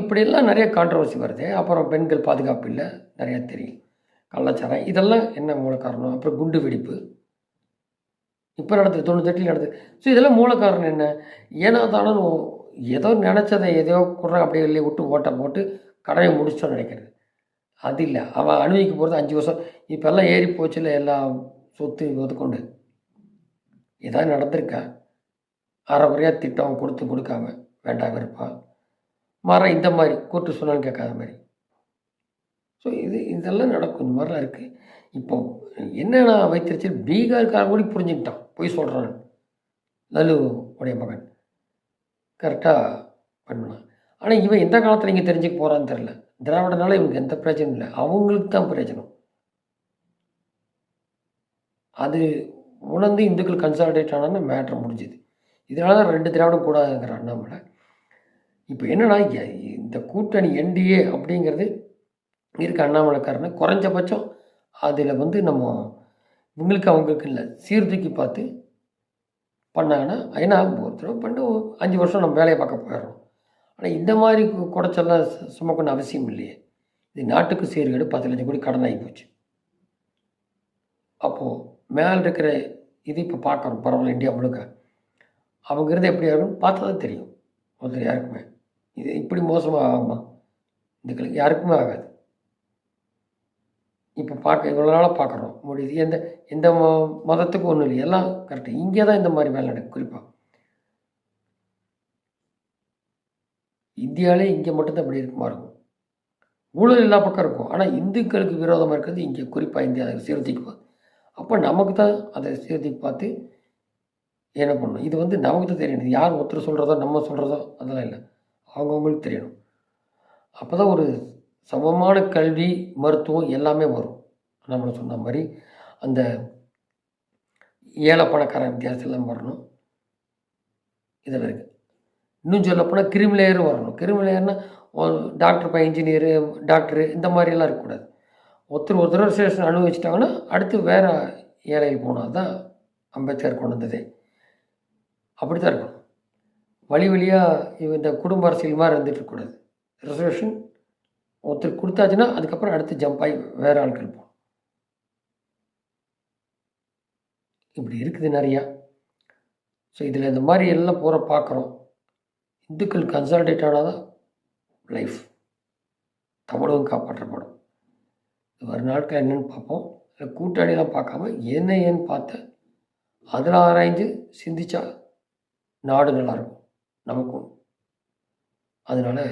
இப்படியெல்லாம் நிறைய கான்ட்ரவர்சி வருது. அப்புறம் பெண்கள் பாதுகாப்பு இல்லை. நிறையா தெரியும். கள்ளச்சாரம் இதெல்லாம் என்ன மூல காரணம்? அப்புறம் குண்டு வெடிப்பு. இப்போ நடந்தது தொண்ணூத்தெட்டில் நடந்தது ஸோ இதெல்லாம் மூல காரணம் என்ன? ஏன்னா தானே ஏதோ நினச்சதை ஏதோ குடுறா அப்படியே இல்லையே விட்டு ஓட்டை போட்டு கடையை முடிச்சோன்னு நினைக்கிறது. அது இல்லை. அவன் அனுபவிக்க போகிறது அஞ்சு வருஷம். இப்போல்லாம் ஏறி போச்சுல எல்லாம் சொத்து ஒதுக்கொண்டு. ஏதாவது நடந்திருக்கா? அரை குறையாக திட்டம் கொடுத்து கொடுக்காம வேண்டாம் இருப்பான் மரம் இந்த மாதிரி கூட்டு சொன்னாலும் கேட்காத மாதிரி. ஸோ இது இதெல்லாம் நடக்கும். இந்த மாதிரிலாம் இருக்குது இப்போ என்னென்ன வைத்திருச்சு பீகார்காரன் கூட புரிஞ்சுக்கிட்டான். போய் சொல்கிறான் லலு உடைய மகன். கரெக்டாக பண்ணலாம். ஆனால் இவன் எந்த காலத்தில் இங்கே தெரிஞ்சுக்க போகிறான்னு தெரில திராவிடனால இவனுக்கு எந்த பிரச்சனையும் இல்லை. அவங்களுக்கு தான் பிரயோஜனம். அது உணர்ந்து இந்துக்கள் கன்சாலிடேட் ஆனால் மேட்ரு முடிஞ்சுது. இதனால தான் ரெண்டு திராவிடம் கூடாதுங்கிற அண்ணாமலை. இப்போ என்னன்னா இந்த கூட்டணி என்டிஏ அப்படிங்கிறது இருக்க அண்ணாமலைக்காரன் குறைஞ்சபட்சம் அதில் வந்து நம்ம இவங்களுக்கு அவங்களுக்கு இல்லை சீர்தூக்கி பார்த்து பண்ணாங்கன்னா ஏன்னா ஒரு தடவை பண்ணிட்டு அஞ்சு வருஷம் நம்ம வேலையை பார்க்க போயிடுறோம். ஆனால் இந்த மாதிரி குடைச்செல்லாம் சுமக்கணும் அவசியம் இல்லையே. இது நாட்டுக்கு சீர்கேடு பத்து லட்சம் கோடி கடன் ஆகி போச்சு. அப்போது மேலே இருக்கிற இது இப்போ பார்க்குறோம் பரவாயில்ல இந்தியா முழுக்க. அவங்க இருந்து எப்படி ஆகும்னு பார்த்தா தான் தெரியும். ஒருத்தர் யாருக்குமே. இது இப்படி மோசமாக ஆகுமா? இதுகளுக்கு யாருக்குமே ஆகாது. இப்போ பார்க்க இவ்வளோ நாளாக பார்க்குறோம். முடியுது. எந்த எந்த ம- மதத்துக்கும் ஒன்றும் இல்லை எல்லாம் கரெக்டு இங்கே தான் இந்த மாதிரி வேலை நடக்கும் குறிப்பாக இந்தியாவிலே இங்கே மட்டும்தான் இப்படி இருக்குமா இருக்கும் ஊழல் எல்லா பக்கம் இருக்கும். ஆனால் இந்துக்களுக்கு விரோதமாக இருக்கிறது இங்கே குறிப்பாக இந்தியா அதை சீர்திக்கு பார்த்து. அப்போ நமக்கு தான் அதை சீர்திக்கு பார்த்து என்ன பண்ணணும்? இது வந்து நமக்கு தான் தெரியணும். யார் ஒருத்தர் சொல்கிறதோ நம்ம சொல்கிறதோ அதெல்லாம் இல்லை. அவங்கவுங்களுக்கு தெரியணும். அப்போ தான் ஒரு சமமான கல்வி மருத்துவம் எல்லாமே வரும். நம்ம சொன்ன மாதிரி அந்த ஏழை பணக்கார வித்தியாசம் எல்லாம் வரணும். இதில் இருக்குது இன்னும் சொல்லப்போனால் கிரிமிலேயரும் வரணும். கிரிமிலேயர்னா டாக்டர் பை இன்ஜினியரு டாக்டரு இந்த மாதிரியெல்லாம் இருக்கக்கூடாது ஒருத்தர் ஒருத்தர் ஸ்டேஷன் அனுபவிச்சிட்டாங்கன்னா அடுத்து வேறு ஏழைக்கு போனால் தான் அம்பேத்கர் கொண்டு வந்ததே. அப்படி தான் இருக்கணும். வழி வழியாக இந்த குடும்ப அரசியல் மாதிரி இருந்துட்டு இருக்கக்கூடாது. ரிசர்வேஷன் ஒருத்தர் கொடுத்தாச்சுன்னா அதுக்கப்புறம் அடுத்து ஜம்ப் ஆகி வேறு ஆட்கள் போகணும். இப்படி இருக்குது நிறையா. ஸோ இதில் இந்த மாதிரி எல்லாம் போகிற பார்க்குறோம் இந்துக்கள் கன்சால்டேட் ஆனால் தான் லைஃப் தமிழகம் காப்பாற்றப்படும் வரும் நாட்கள் என்னன்னு பார்ப்போம். இல்லை கூட்டணிலாம் பார்க்காம என்ன ஏன்னு பார்த்து அதில் ஆராய்ந்து சிந்திச்சா நாடு நல்லாயிருக்கும் நமக்கும். அதனால்